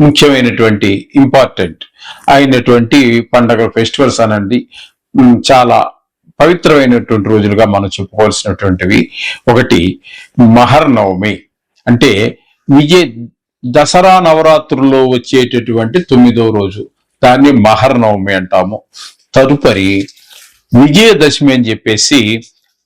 ముఖ్యమైనటువంటి ఇంపార్టెంట్ అయినటువంటి పండగ ఫెస్టివల్స్ అనండి. చాలా పవిత్రమైనటువంటి రోజులుగా మనం చెప్పుకోవాల్సినటువంటివి ఒకటి మహర్నవమి. అంటే విజయ దసరా నవరాత్రుల్లో వచ్చేటటువంటి తొమ్మిదో రోజు. దాన్ని మహర్నవమి అంటాము. తదుపరి విజయదశమి అని చెప్పేసి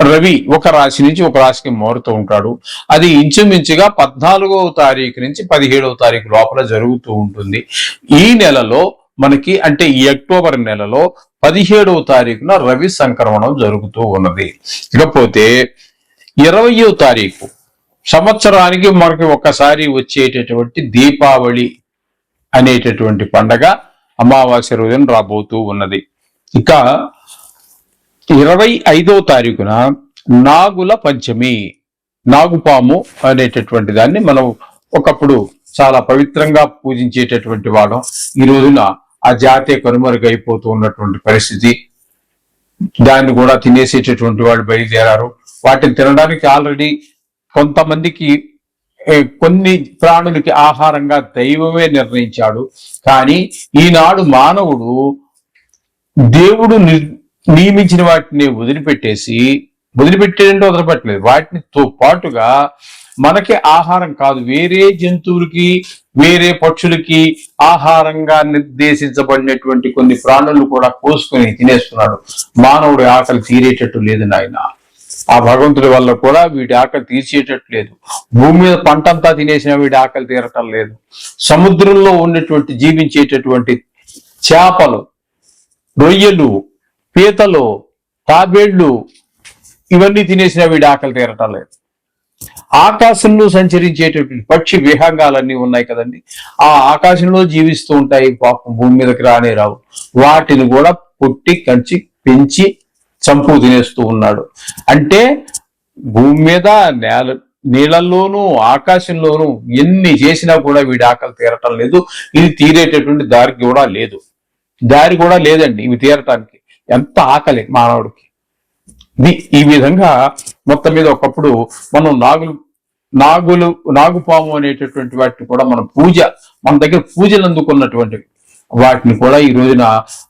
రవి ఒక రాశి నుంచి ఒక రాశికి మారుతూ ఉంటాడు. అది ఇంచుమించుగా పద్నాలుగవ తారీఖు నుంచి పదిహేడవ తారీఖు లోపల జరుగుతూ ఉంటుంది. ఈ నెలలో మనకి అంటే ఈ అక్టోబర్ నెలలో పదిహేడవ తారీఖున రవి సంక్రమణం జరుగుతూ ఉన్నది. ఇకపోతే ఇరవయో తారీఖు సంవత్సరానికి మనకి ఒక్కసారి వచ్చేటటువంటి దీపావళి అనేటటువంటి పండగ అమావాస్య రోజున రాబోతూ ఉన్నది. ఇక ఇరవై ఐదో తారీఖున నాగుల పంచమి నాగుపాము అనేటటువంటి దాన్ని మనం ఒకప్పుడు చాలా పవిత్రంగా పూజించేటటువంటి వాళ్ళం ఈ రోజున ఆ జాతే కనుమరుగైపోతూ ఉన్నటువంటి పరిస్థితి. దాన్ని కూడా తినేసేటటువంటి వాళ్ళు బయలుదేరారు. వాటిని తినడానికి ఆల్రెడీ కొంతమందికి కొన్ని ప్రాణులకి ఆహారంగా దైవమే నిర్ణయించాడు. కానీ ఈనాడు మానవుడు దేవుడు నియమించిన వాటిని వదిలిపెట్టేసి వదిలిపెట్టేదంటే వదలపెట్టలేదు వాటితో పాటుగా మనకి ఆహారం కాదు. వేరే జంతువులకి వేరే పక్షులకి ఆహారంగా నిర్దేశించబడినటువంటి కొన్ని ప్రాణులు కూడా కోసుకొని తినేస్తున్నాడు. మానవుడి ఆకలి తీరేటట్టు లేదు నాయన. ఆ భగవంతుడి వల్ల కూడా వీడి ఆకలి తీర్చేటట్టు లేదు. భూమి మీద పంట అంతా తినేసిన వీడి ఆకలి తీరటం లేదు. సముద్రంలో ఉన్నటువంటి జీవించేటటువంటి చేపలు రొయ్యలు పీతలు తాబేళ్ళు ఇవన్నీ తినేసిన వీడి ఆకలి తీరటం లేదు. ఆకాశంలో సంచరించేటటువంటి పక్షి విహంగాలన్నీ ఉన్నాయి కదండి. ఆ ఆకాశంలో జీవిస్తూ ఉంటాయి పాపం భూమి మీదకి రానే రావు. వాటిని కూడా పుట్టి కంచి పెంచి చంపు తినేస్తూ ఉన్నాడు. అంటే భూమి మీద నేల నీళ్ళల్లోనూ ఆకాశంలోనూ ఎన్ని చేసినా కూడా వీడి ఆకలి తీరటం లేదు. ఇది తీరేటటువంటి దారి కూడా లేదు. దారి కూడా లేదండి ఇవి తీరటానికి. ఎంత ఆకలి మానవుడికి. ఈ విధంగా మొత్తం మీద ఒకప్పుడు మనం నాగులు నాగులు నాగుపాము అనేటటువంటి వాటిని కూడా మనం పూజ మన దగ్గర పూజలు అందుకున్నటువంటివి. వాటిని కూడా ఈ రోజున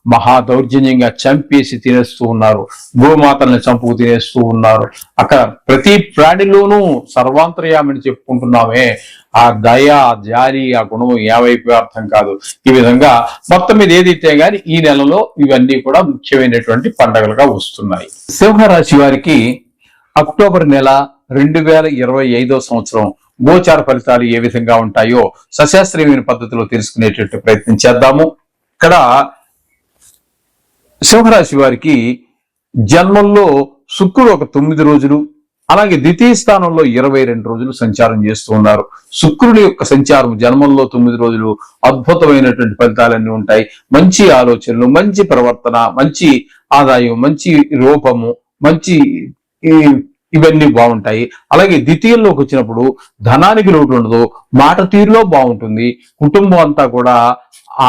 మహా దౌర్జన్యంగా చంపేసి తినేస్తూ ఉన్నారు. గోమాతల్ని చంపుకు తినేస్తూ ఉన్నారు. అక్కడ ప్రతి ప్రాణిలోనూ సర్వాంతర్యామని చెప్పుకుంటున్నామే. ఆ దయ ఆ జాలి ఆ గుణం ఏవైపు అర్థం కాదు. ఈ విధంగా మొత్తం మీద ఏదైతే గాని ఈ నెలలో ఇవన్నీ కూడా ముఖ్యమైనటువంటి పండగలుగా వస్తున్నాయి. సింహరాశి వారికి అక్టోబర్ నెల రెండు వేల ఇరవై ఐదో సంవత్సరం గోచార ఫలితాలు ఏ విధంగా ఉంటాయో సశాస్త్రీయమైన పద్ధతిలో తెలుసుకునేటట్టు ప్రయత్నం చేద్దాము. ఇక్కడ సింహరాశి వారికి జన్మంలో శుక్రుడు ఒక తొమ్మిది రోజులు అలాగే ద్వితీయ స్థానంలో ఇరవై రెండు రోజులు సంచారం చేస్తూ ఉన్నారు. శుక్రుడి యొక్క సంచారం జన్మంలో తొమ్మిది రోజులు అద్భుతమైనటువంటి ఫలితాలన్నీ ఉంటాయి. మంచి ఆలోచనలు మంచి ప్రవర్తన మంచి ఆదాయం మంచి రూపము మంచి ఈ ఇవన్నీ బాగుంటాయి. అలాగే ద్వితీయంలోకి వచ్చినప్పుడు ధనానికి లోటు ఉండదు. మాట తీరులో బాగుంటుంది. కుటుంబం అంతా కూడా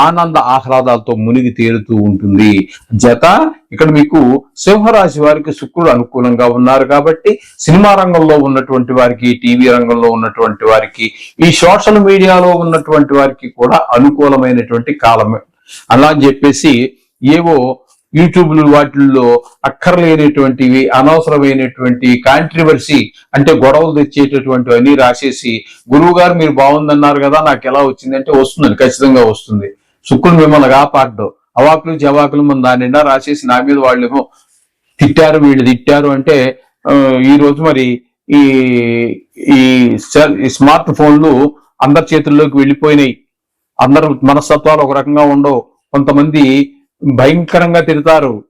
ఆనంద ఆహ్లాదాలతో మునిగి తేలుతూ ఉంటుంది. జత ఇక్కడ మీకు సింహరాశి వారికి శుక్రుడు అనుకూలంగా ఉన్నారు కాబట్టి సినిమా రంగంలో ఉన్నటువంటి వారికి టీవీ రంగంలో ఉన్నటువంటి వారికి ఈ సోషల్ మీడియాలో ఉన్నటువంటి వారికి కూడా అనుకూలమైనటువంటి కాలమే. అలా అని చెప్పేసి ఏవో యూట్యూబ్లు వాటిల్లో అక్కర్లేనటువంటివి అనవసరమైనటువంటి కాంట్రవర్సీ అంటే గొడవలు తెచ్చేటటువంటివన్నీ రాసేసి గురువు గారు మీరు బాగుందన్నారు కదా నాకు ఎలా వచ్చింది? అంటే వస్తుంది ఖచ్చితంగా వస్తుంది. శుక్రుడు మిమ్మల్ని కాపాడ్డు అవాకులు జవాకులు మన దాని నిండా రాసేసి నా మీద వాళ్ళేమో తిట్టారు వీళ్ళు తిట్టారు అంటే ఈ రోజు మరి ఈ ఈ ఈ స్మార్ట్ ఫోన్లు అందరి చేతుల్లోకి వెళ్ళిపోయినాయి. అందరు మనస్తత్వాలు ఒక రకంగా ఉండవు. కొంతమంది భయంకరంగా తిడతారు.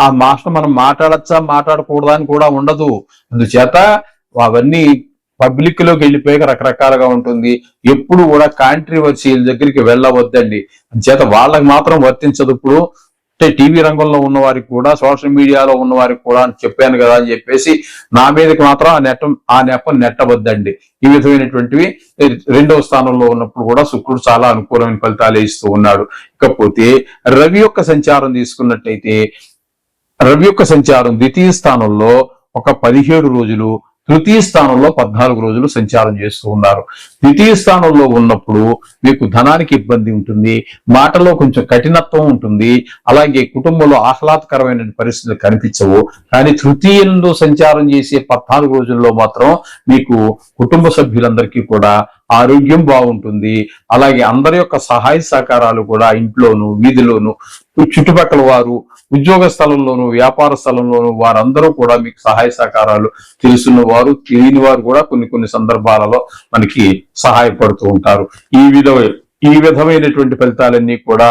ఆ మాస్టర్ మనం మాట్లాడచ్చా? మాట్లాడకూడదా అని కూడా ఉండదు. అందుచేత అవన్నీ పబ్లిక్లోకి వెళ్ళిపోయాక రకరకాలుగా ఉంటుంది. ఎప్పుడు కూడా కాంట్రవర్సీల దగ్గరికి వెళ్ళవద్దండి. చేత వాళ్ళకి మాత్రం వర్తించదు. ఇప్పుడు అంటే టీవీ రంగంలో ఉన్న వారికి కూడా సోషల్ మీడియాలో ఉన్న వారికి కూడా అని చెప్పాను కదా అని చెప్పేసి నా మీదకి మాత్రం ఆ నెట్టం ఆ నెపం నెట్టవద్దండి. ఈ విధమైనటువంటివి రెండవ స్థానంలో ఉన్నప్పుడు కూడా శుక్రుడు చాలా అనుకూలమైన ఫలితాలు ఇస్తూ ఉన్నాడు. ఇకపోతే రవి యొక్క సంచారం తీసుకున్నట్టయితే రవి యొక్క సంచారం ద్వితీయ స్థానంలో ఒక పదిహేడు రోజులు తృతీయ స్థానంలో పద్నాలుగు రోజులు సంచారం చేస్తూ ఉన్నారు. ద్వితీయ స్థానంలో ఉన్నప్పుడు మీకు ధనానికి ఇబ్బంది ఉంటుంది మాటలో కొంచెం కఠినత్వం ఉంటుంది అలాగే కుటుంబంలో ఆహ్లాదకరమైన పరిస్థితులు కనిపించవు. కానీ తృతీయంలో సంచారం చేసే పద్నాలుగు రోజుల్లో మాత్రం మీకు కుటుంబ సభ్యులందరికీ కూడా ఆరోగ్యం బాగుంటుంది. అలాగే అందరి యొక్క సహాయ సహకారాలు కూడా ఇంట్లోను వీధిలోను చుట్టుపక్కల వారు ఉద్యోగ స్థలంలోను వ్యాపార స్థలంలోను వారందరూ కూడా మీకు సహాయ సహకారాలు తెలుసున్న వారు తెలియని వారు కూడా కొన్ని కొన్ని సందర్భాలలో మనకి సహాయపడుతూ ఉంటారు. ఈ విధ ఈ విధమైనటువంటి ఫలితాలన్నీ కూడా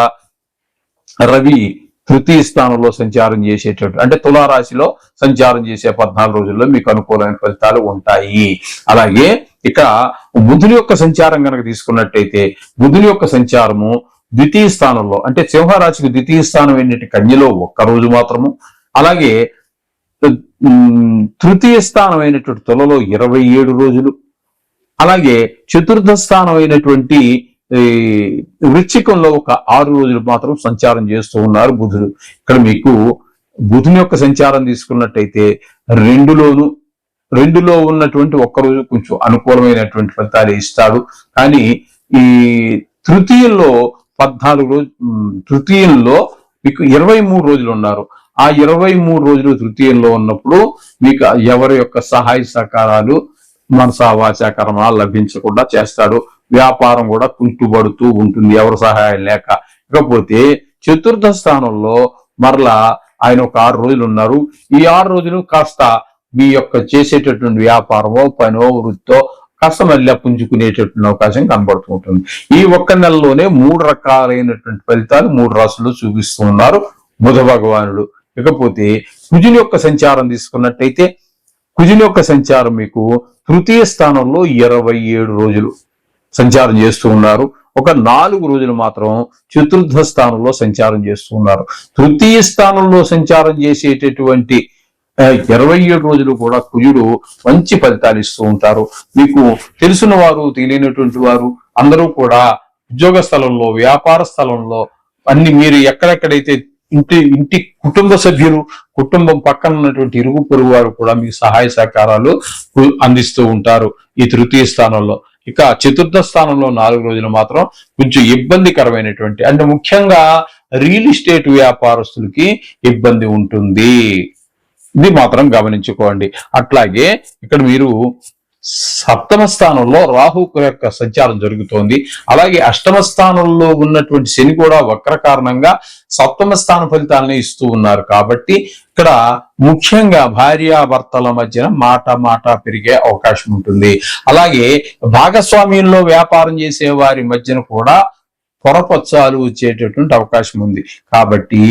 రవి తృతీయ స్థానంలో సంచారం చేసేటటువంటి అంటే తులారాశిలో సంచారం చేసే పద్నాలుగు రోజుల్లో మీకు అనుకూలమైన ఫలితాలు ఉంటాయి. అలాగే ఇక బుధుని యొక్క సంచారం కనుక తీసుకున్నట్టయితే బుధుని యొక్క సంచారము ద్వితీయ స్థానంలో అంటే సింహరాశికి ద్వితీయ స్థానం ఏంటంటే కన్యలో ఒక్క రోజు మాత్రము. అలాగే తృతీయ స్థానం అయినటువంటి తులలో ఇరవై ఏడు రోజులు. అలాగే చతుర్థ స్థానం అయినటువంటి ఈ, ఒక ఆరు రోజులు మాత్రం సంచారం చేస్తూ ఉన్నారు బుధుడు. ఇక్కడ మీకు బుధుని యొక్క సంచారం తీసుకున్నట్టయితే రెండులోను రెండులో ఉన్నటువంటి ఒక్క రోజు కొంచెం అనుకూలమైనటువంటి ఫలితాలు ఇస్తాడు. కానీ ఈ తృతీయంలో పద్నాలుగు రోజు తృతీయంలో మీకు ఇరవై మూడు రోజులు ఉన్నారు. ఆ ఇరవై మూడు రోజులు తృతీయంలో ఉన్నప్పుడు మీకు ఎవరి యొక్క సహాయ సహకారాలు మనసా వాచా లభించకుండా చేస్తాడు. వ్యాపారం కూడా కుంటుపడుతూ ఉంటుంది ఎవరి సహాయం లేక. ఇకపోతే చతుర్థ స్థానంలో మరలా ఆయన ఒక ఆరు రోజులు ఉన్నారు. ఈ ఆరు రోజులు కాస్త మీ యొక్క చేసేటటువంటి వ్యాపారమో పనో వృత్తో కాస్త మళ్ళీ పుంజుకునేటటువంటి అవకాశం కనబడుతూ ఉంటుంది ఈ ఒక్క నెలలోనే మూడు రకాలైనటువంటి ఫలితాలు మూడు రాసులు చూపిస్తూ ఉన్నారు బుధ భగవానుడు. ఇకపోతే కుజుని యొక్క సంచారం తీసుకున్నట్టయితే కుజుని యొక్క సంచారం మీకు తృతీయ స్థానంలో ఇరవై ఏడు రోజులు సంచారం చేస్తూ ఉన్నారు. ఒక నాలుగు రోజులు మాత్రం చతుర్థ స్థానంలో సంచారం చేస్తూ ఉన్నారు. తృతీయ స్థానంలో సంచారం చేసేటటువంటి ఇరవై ఏడు రోజులు కూడా కుజుడు మంచి ఫలితాలు ఇస్తూ ఉంటారు. మీకు తెలిసిన వారు తెలియనటువంటి వారు అందరూ కూడా ఉద్యోగ స్థలంలో వ్యాపార స్థలంలో అన్ని మీరు ఎక్కడెక్కడైతే ఇంటి ఇంటి కుటుంబ సభ్యులు కుటుంబం పక్కన ఉన్నటువంటి ఇరుగు పొరుగు వారు కూడా మీకు సహాయ సహకారాలు అందిస్తూ ఉంటారు ఈ తృతీయ స్థానంలో. ఇక చతుర్థ స్థానంలో నాలుగు రోజులు మాత్రం కొంచెం ఇబ్బందికరమైనటువంటి అంటే ముఖ్యంగా రియల్ ఎస్టేట్ వ్యాపారస్తులకి ఇబ్బంది ఉంటుంది. ఇది మాత్రం గమనించుకోండి. అట్లాగే ఇక్కడ మీరు సప్తమ స్థానంలో రాహు యొక్క సంచారం జరుగుతోంది. అలాగే అష్టమ స్థానంలో ఉన్నటువంటి శని కూడా వక్ర కారణంగా సప్తమ స్థాన ఫలితాలని ఇస్తూ ఉన్నారు. కాబట్టి ఇక్కడ ముఖ్యంగా భార్యాభర్తల మధ్యన మాట మాట పెరిగే అవకాశం ఉంటుంది. అలాగే భాగస్వామ్యంలో వ్యాపారం చేసే వారి మధ్యన కూడా పొరపచ్చాలు వచ్చేటటువంటి అవకాశం ఉంది. కాబట్టి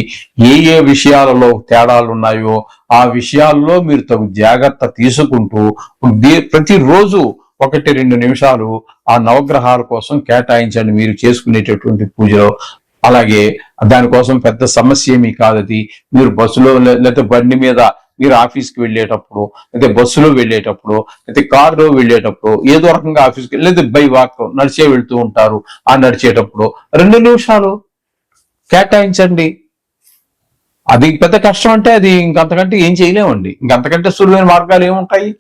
ఏ ఏ విషయాలలో తేడాలు ఉన్నాయో ఆ విషయాల్లో మీరు తగు జాగ్రత్త తీసుకుంటూ ప్రతిరోజు ఒకటి రెండు నిమిషాలు ఆ నవగ్రహాల కోసం కేటాయించండి. మీరు చేసుకునేటటువంటి పూజలో. అలాగే దానికోసం పెద్ద సమస్య ఏమీ కాదది. మీరు బస్సులో లేకపోతే బండి మీద మీరు ఆఫీస్కి వెళ్ళేటప్పుడు అయితే బస్సులో వెళ్ళేటప్పుడు అయితే కారులో వెళ్ళేటప్పుడు ఏదో రకంగా ఆఫీస్కి లేదా బై వాక్ నడిచే వెళ్తూ ఉంటారు. ఆ నడిచేటప్పుడు రెండు నిమిషాలు కేటాయించండి. అది పెద్ద కష్టం అంటే అది ఇంకంతకంటే ఏం చేయలేమండి. ఇంకంతకంటే సులువైన మార్గాలు ఏముంటాయి?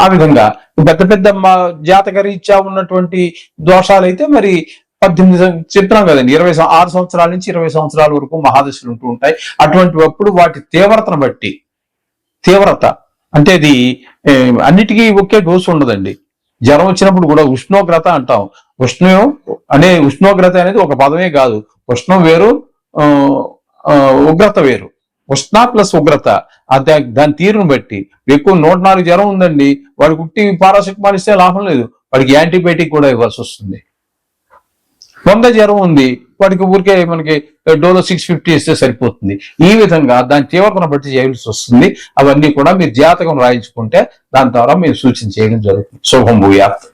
ఆ విధంగా పెద్ద పెద్ద మా జాతక రీత్యా ఉన్నటువంటి దోషాలు అయితే మరి పద్దెనిమిది సం- చెప్తున్నాం కదండి. ఇరవై సం- ఆరు సంవత్సరాల నుంచి ఇరవై సంవత్సరాల వరకు మహాదశలు ఉంటూ ఉంటాయి. అటువంటి అప్పుడు వాటి తీవ్రతను బట్టి తీవ్రత. అంటే అది అన్నిటికీ ఒకే డోసు ఉండదండి. జ్వరం వచ్చినప్పుడు కూడా ఉష్ణోగ్రత అంటాం. ఉష్ణం అనే ఉష్ణోగ్రత అనేది ఒక పదమే కాదు. ఉష్ణం వేరు ఉగ్రత వేరు. ఉష్ణ ప్లస్ ఉగ్రత. దాని తీరును బట్టి. ఎక్కువ నూట నాలుగు జ్వరం ఉందండి వాడికి ఉట్టి పారాసెటమాల్ ఇస్తే లాభం లేదు. వాడికి యాంటీబయాటిక్ కూడా ఇవ్వాల్సి వస్తుంది. వంద జ్వరం ఉంది. వాడికి ఊరికే మనకి డోలో సిక్స్ ఫిఫ్టీ ఇస్తే సరిపోతుంది. ఈ విధంగా దాని తీవ్రతను బట్టి చేయాల్సి వస్తుంది. అవన్నీ కూడా మీరు జాతకం రాయించుకుంటే దాని ద్వారా మీరు సూచన చేయడం జరుగుతుంది. శుభం భూయాత్.